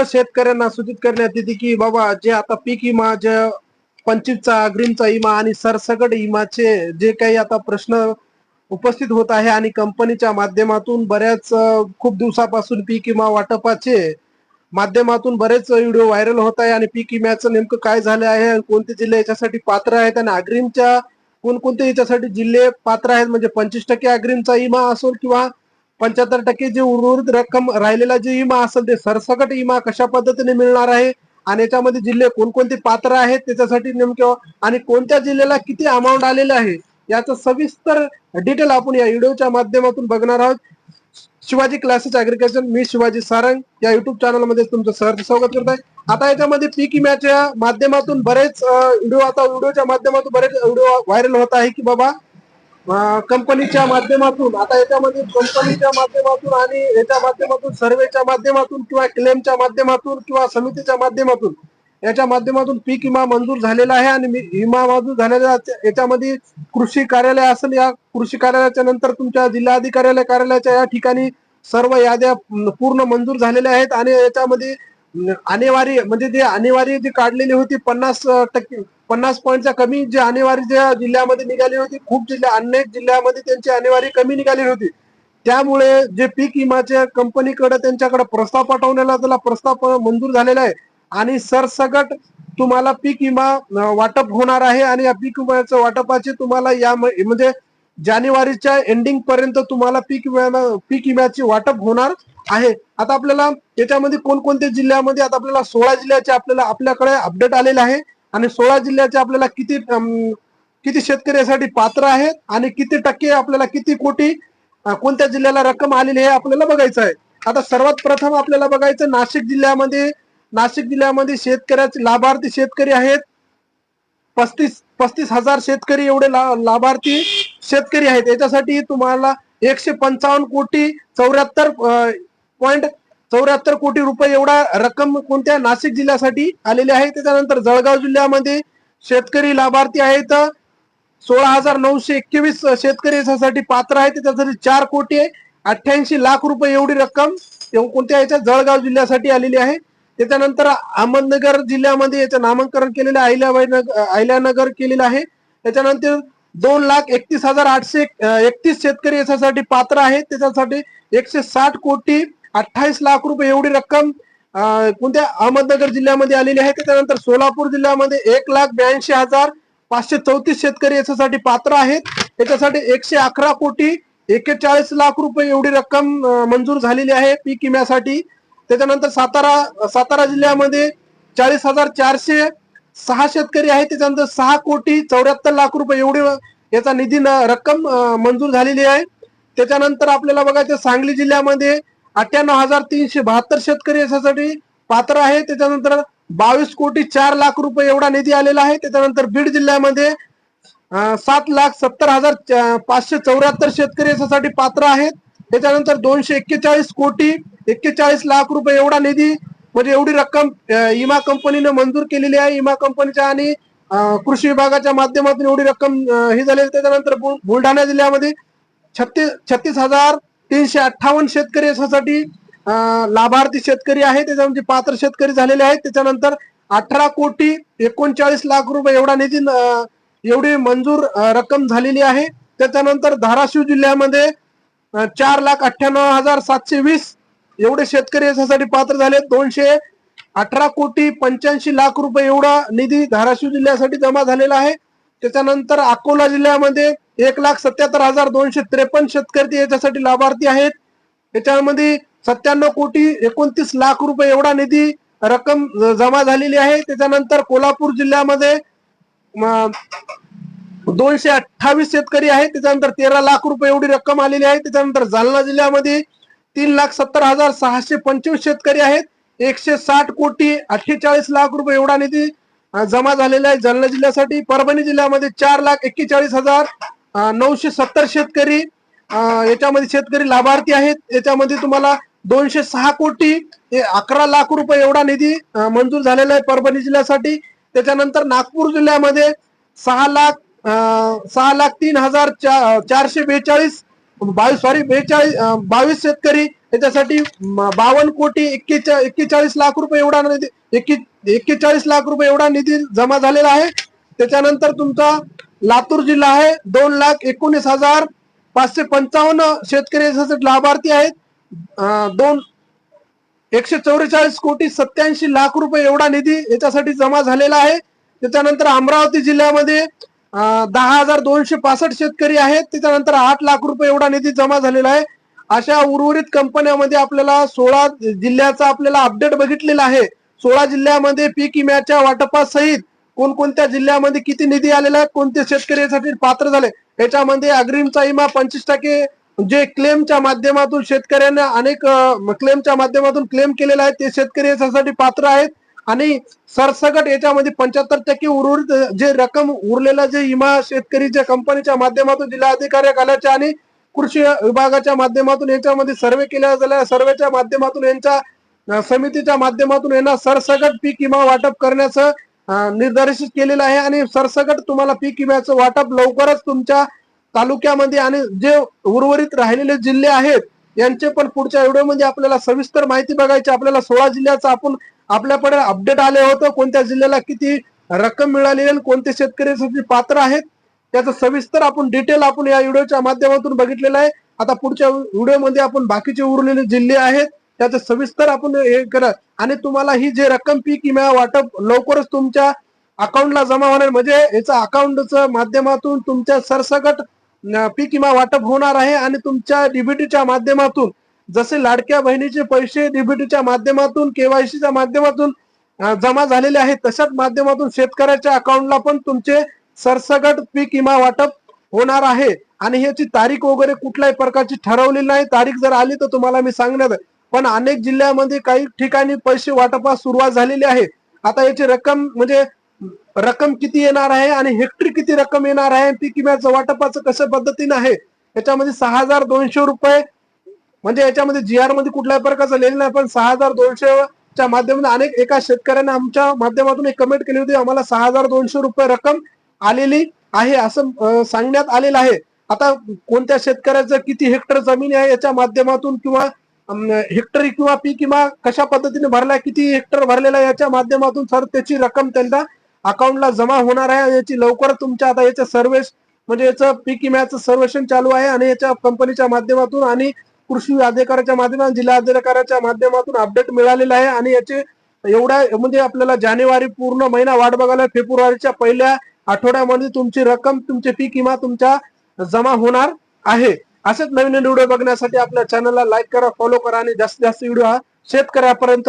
सर्व शेतकऱ्यांना सूचित करण्यात येते की बाबा जे आता पीक विमा जे पंचवीसचा अग्रिमचा विमा आणि सरसकट विमाचे जे काही आता प्रश्न उपस्थित होत आहे आणि कंपनीच्या माध्यमातून बऱ्याच खूप दिवसापासून पीक विमा वाटपाचे माध्यमातून बरेच व्हिडिओ व्हायरल होत आहे आणि पीक विम्याचं नेमकं काय झालं आहे आणि कोणते जिल्हे याच्यासाठी पात्र आहेत आणि अग्रिमच्या कोणकोणते याच्यासाठी जिल्हे पात्र आहेत म्हणजे पंचवीस टक्के अग्रिमचा विमा असो किंवा पंच्याहत्तर टक्के जे उर्वरित रक्कम राहिलेला जे विमा असेल ते सरसकट विमा कशा पद्धतीने मिळणार आहे? आणि याच्यामध्ये जिल्हे कोणकोणते पात्र आहेत त्याच्यासाठी नेमकं आणि कोणत्या जिल्ह्याला किती अमाऊंट आलेलं आहे? याचं सविस्तर डिटेल आपण या व्हिडिओच्या माध्यमातून बघणार आहोत. शिवाजी क्लासेस अग्रिकल्चर मी शिवाजी सारंग या युट्यूब चॅनलमध्ये तुमचं सहर्ष स्वागत करत आहे आता याच्यामध्ये पीक विम्याच्या माध्यमातून बरेच व्हिडिओ आता व्हिडिओच्या माध्यमातून बरेच व्हिडिओ व्हायरल होत आहे की बाबा कंपनीच्या माध्यमातून आता याच्यामध्ये कंपनीच्या माध्यमातून आणि याच्या माध्यमातून सर्वेच्या माध्यमातून किंवा क्लेमच्या माध्यमातून किंवा समितीच्या माध्यमातून याच्या माध्यमातून पीक विमा मंजूर झालेला आहे आणि मी- विमा मंजूर झालेल्या याच्यामध्ये कृषी कार्यालय असेल या कृषी कार्यालयाच्या नंतर तुमच्या जिल्हाधिकारी कार्यालयाच्या या ठिकाणी सर्व याद्या पूर्ण मंजूर झालेल्या आहेत आणि याच्यामध्ये आणेवारी म्हणजे जे आणेवारी जी काढलेली होती पन्नास टक्के पन्नास पॉईंटच्या कमी जी आणेवारी ज्या जिल्ह्यामध्ये निघाली होती खूप जिल्ह्या अनेक जिल्ह्यामध्ये त्यांची आणेवारी कमी निघाली होती. त्यामुळे जे पीक विमाच्या कंपनीकडे त्यांच्याकडे प्रस्ताव पाठवण्याला त्याला प्रस्ताव मंजूर झालेला आहे. आणि सरसकट तुम्हाला पीक विमा वाटप होणार आहे आणि या पीक विम्याच्या वाटपाचे तुम्हाला या म्हणजे जानेवारीच्या एंडिंग पर्यंत तुम्हाला पीक विमा पीक विम्याची वाटप होणार आहे. आता आपल्याला याच्यामध्ये कोणकोणत्या जिल्ह्यामध्ये आता आपल्याला सोळा जिल्ह्याचे आपल्याला आपल्याकडे अपडेट आलेले आहे. आणि सोळा जिल्ह्याचे आपल्याला किती किती शेतकरी यासाठी पात्र आहेत आणि किती टक्के आपल्याला किती कोटी कोणत्या जिल्ह्याला रक्कम आलेली आहे आपल्याला बघायचं आहे. आता सर्वात प्रथम आपल्याला बघायचं नाशिक जिल्ह्यामध्ये नाशिक जिल्ह्यामध्ये शेतकऱ्याचे लाभार्थी शेतकरी आहेत. पस्तीस पस्तीस हजार शेतकरी एवढे ला- लाभार्थी शेतकरी आहेत. याच्यासाठी तुम्हाला एकशे पंचावन्न कोटी चौऱ्याहत्तर पॉईंट चौऱ्याहत्तर कोटी रुपये एवढा रक्कम कोणत्या नाशिक जिल्ह्यासाठी आलेली आहे. त्याच्यानंतर जळगाव जिल्ह्यामध्ये शेतकरी लाभार्थी आहेत. सोळा हजार नऊशे एकवीस शेतकरी याच्यासाठी पात्र आहेत. त्याच्यासाठी चार कोटी अठ्ठ्याऐंशी लाख रुपये एवढी रक्कम कोणत्या याच्या जळगाव जिल्ह्यासाठी आलेली आहे. त्याच्यानंतर अहमदनगर जिल्ह्यामध्ये याचं नामांकन केलेलं आहे. अहिल्याबाई नगर अहिल्यानगर केलेलं आहे. त्याच्यानंतर दोन लाख एकतीस हजार आठशे एकतीस शेतकरी याच्यासाठी पात्र आहेत. त्याच्यासाठी एकशे साठ कोटी अठ्ठावीस लाख रुपये एवढी रक्कम कोणत्या अहमदनगर जिल्ह्यामध्ये आलेली आहे? त्याच्यानंतर सोलापूर जिल्ह्यामध्ये एक लाख ब्याऐंशी हजार पाचशे चौतीस शेतकरी याच्यासाठी पात्र आहेत. त्याच्यासाठी एकशे अकरा कोटी एकेचाळीस लाख रुपये एवढी रक्कम मंजूर झालेली आहे पीक विम्यासाठी. त्याच्यानंतर सातारा सातारा जिल्ह्यामध्ये चाळीस हजार चारशे सहा शेतकरी आहेत त्याच्यानंतर सहा कोटी चौऱ्याहत्तर लाख रुपये एवढी याचा निधी न- रक्कम मंजूर झालेली आहे. त्याच्यानंतर आपल्याला बघायचं सांगली जिल्ह्यामध्ये अठ्ठ्याण्णव हजार तीनशे बहात्तर शेतकरी याच्यासाठी पात्र आहे. त्याच्यानंतर बावीस कोटी चार लाख रुपये एवढा निधी आलेला आहे. त्याच्यानंतर बीड जिल्ह्यामध्ये सात लाख सत्तर हजार पाचशे चौऱ्याहत्तर शेतकरी याच्यासाठी पात्र आहेत. त्याच्यानंतर दोनशे एक्केचाळीस कोटी एक्केचाळीस लाख रुपये एवढा निधी म्हणजे एवढी रक्कम इमा विमा कंपनीने मंजूर केलेली आहे. विमा कंपनीच्या आणि कृषी विभागाच्या माध्यमातून एवढी रक्कम ही झाली त्याच्यानंतर बुल- बुलढाणा जिल्ह्यामध्ये छत्तीस छत्तीस हजार तीनशे अठ्ठावन्न शेतकरी याच्यासाठी लाभार्थी शेतकरी आहे. त्याच्यामध्ये म्हणजे पात्र शेतकरी झालेले आहेत. त्याच्यानंतर अठरा कोटी एकोणचाळीस लाख रुपये एवढा निधी एवढी मंजूर रक्कम झालेली आहे. त्याच्यानंतर धाराशिव जिल्ह्यामध्ये चार लाख अठ्ठ्याण्णव हजार सातशे वीस एवढे शेतकरी याच्यासाठी पात्र झाले. दोनशे अठरा कोटी पंच्याऐंशी लाख रुपये एवढा निधी धाराशिव जिल्ह्यासाठी जमा झालेला आहे. त्याच्यानंतर अकोला जिल्ह्यामध्ये एक लाख सत्याहत्तर हजार दोनशे त्रेपन्न शेतकरी याच्यासाठी लाभार्थी आहेत. त्याच्यामध्ये सत्त्याण्णव कोटी एकोणतीस लाख रुपये एवढा निधी रक्कम जमा झालेली आहे. त्याच्यानंतर कोल्हापूर जिल्ह्यामध्ये दोनशे अठ्ठावीस शेतकरी आहेत. त्याच्यानंतर तेरा लाख रुपये एवढी रक्कम आलेली आहे. त्याच्यानंतर जालना जिल्ह्यामध्ये तीन लाख सत्तर हजार सहाशे पंचवीस शेतकरी आहेत. एकशे साठ कोटी अठ्ठेचाळीस लाख रुपये एवढा निधी जमा झालेला आहे जालना जिल्ह्यासाठी. परभणी जिल्ह्यामध्ये चार लाख एक्केचाळीस हजार नऊशे सत्तर शेतकरी याच्यामध्ये शेतकरी लाभार्थी आहेत. याच्यामध्ये तुम्हाला दोनशे सहा कोटी हे अकरा लाख रुपये एवढा निधी मंजूर झालेला आहे परभणी जिल्ह्यासाठी. त्याच्यानंतर नागपूर जिल्ह्यामध्ये सहा लाख सहा लाख तीन हजार चा- चारशे बेचाळीस बावीस सॉरी बेचाळीस बावीस शेतकरी याच्यासाठी बावन्न कोटी एक्केचा एक्केचाळीस लाख रुपये एवढा निधी एक्के एक्केचाळीस लाख रुपये एवढा निधी जमा झालेला आहे. त्याच्यानंतर तुमचा लातूर जिल्हा आहे दोन लाख एकोणीस हजार पाचशे पंचावन्न शेतकरी याच्यासाठी लाभार्थी आहेत. दोन एकशे चौवेचाळीस कोटी सत्याऐंशी लाख रुपये एवढा निधी याच्यासाठी जमा झालेला आहे. त्याच्यानंतर अमरावती जिल्ह्यामध्ये दहा हजार दोनशे पासष्ट शेतकरी आहेत. त्याच्यानंतर आठ लाख रुपये एवढा निधी जमा झालेला आहे. अशा उर्वरित कंपन्यामध्ये आपल्याला सोळा जिल्ह्याचा आपल्याला अपडेट बघितलेला आहे. सोळा जिल्ह्यामध्ये पीक विम्याच्या वाटपासहित कोणकोणत्या जिल्ह्यामध्ये किती निधी आलेला आहे कोणते शेतकऱ्यासाठी पात्र झाले याच्यामध्ये अग्रिमचा विमा पंचवीस टक्के जे क्लेमच्या माध्यमातून शेतकऱ्यांना अनेक क्लेमच्या माध्यमातून क्लेम केलेला आहे ते शेतकरी याच्यासाठी पात्र आहेत. आणि सरसकट याच्यामध्ये पंच्याहत्तर टक्के उर्वरित जे रक्कम उरलेला जे विमा शेतकरीच्या कंपनीच्या माध्यमातून जिल्हाधिकारी कार्यालयाच्या आणि कृषी विभागाच्या माध्यमातून याच्यामध्ये सर्वे केल्या झाला सर्वेच्या माध्यमातून यांच्या समितीच्या माध्यमातून यांना सरसकट पीक विमा वाटप करण्याचं निर्देशित केलेलं आहे. आणि सरसकट तुम्हाला पीक विम्याचं वाटप लवकरच तुमच्या तालुक्यामध्ये आणि जे उर्वरित राहिलेले जिल्हे आहेत यांचे पण पुढच्या व्हिडिओमध्ये आपल्याला सविस्तर माहिती बघायची आपल्याला सोळा जिल्ह्याचा आपण आपल्याकडे अपडेट आले होतं. कोणत्या जिल्ह्याला किती रक्कम मिळाली आणि कोणते शेतकरी पात्र आहेत त्याचं सविस्तर आपण डिटेल आपण या व्हिडिओच्या माध्यमातून बघितलेलं आहे. आता पुढच्या व्हिडिओमध्ये आपण बाकीचे उरलेले जिल्हे आहेत त्याचं सविस्तर आपण हे करा. आणि तुम्हाला ही जे रक्कम पीक विमा वाटप लवकरच तुमच्या अकाउंटला जमा होणार. म्हणजे याचा अकाउंटचं माध्यमातून तुमच्या सरसकट पीक विमा वाटप होणार आहे आणि तुमच्या डीबीटीच्या माध्यमातून जसे लाडक्या बहिणीचे पैसे डीबीटीच्या माध्यमातून केवायसीच्या माध्यमातून जमा झालेले आहेत तशाच माध्यमातून शेतकऱ्याच्या अकाउंटला पण तुमचे सरसगट पीक विमा वाटप होणार आहे. आणि ह्याची तारीख वगैरे कुठल्याही प्रकारची ठरवलेली नाही. तारीख जर आली तर तुम्हाला मी सांगण्यात पण अनेक जिल्ह्यामध्ये काही ठिकाणी पैसे वाटपास सुरुवात झालेली आहे. आता याची रक्कम म्हणजे रक्कम किती येणार आहे आणि हेक्टरी किती रक्कम येणार आहे? पीक विम्याचं वाटपाचं कशा पद्धतीने आहे? याच्यामध्ये सहा हजार दोनशे रुपये म्हणजे याच्यामध्ये जी आरमध्ये कुठल्याही प्रकारचं लिहिलं नाही पण सहा हजार दोनशे च्या माध्यमातून अनेक एका शेतकऱ्याने आमच्या माध्यमातून एक कमेंट केली होती आम्हाला सहा हजार दोनशे रुपये रक्कम आलेली आहे असं सांगण्यात आलेलं आहे. आता कोणत्या शेतकऱ्याचं किती हेक्टर जमीन आहे याच्या माध्यमातून किंवा हेक्टरी किंवा पीक विमा कशा पद्धतीने भरलाय किती हेक्टर भरलेला आहे याच्या माध्यमातून सर त्याची रक्कम त्यांना अकाउंटला जमा होणार आहे. याची लवकर तुमच्या आता याचं सर्वेश म्हणजे याचं पीक विम्याचं सर्वेक्षण चालू आहे आणि याच्या कंपनीच्या माध्यमातून आणि कृषी अधिकाऱ्याच्या माध्यमातून जिल्हा अधिकाऱ्याच्या माध्यमातून अपडेट मिळालेला आहे आणि याचे एवढ्या म्हणजे आपल्याला जानेवारी पूर्ण महिना वाट बघायला फेब्रुवारीच्या पहिल्या आठवड्यामध्ये तुमची रक्कम तुमचे पीक किंवा तुमच्या जमा होणार आहे. असेच नवीन व्हिडिओ बघण्यासाठी आपल्या चॅनलला लाईक करा फॉलो करा आणि जास्तीत जास्त व्हिडिओ हा शेतकऱ्यापर्यंत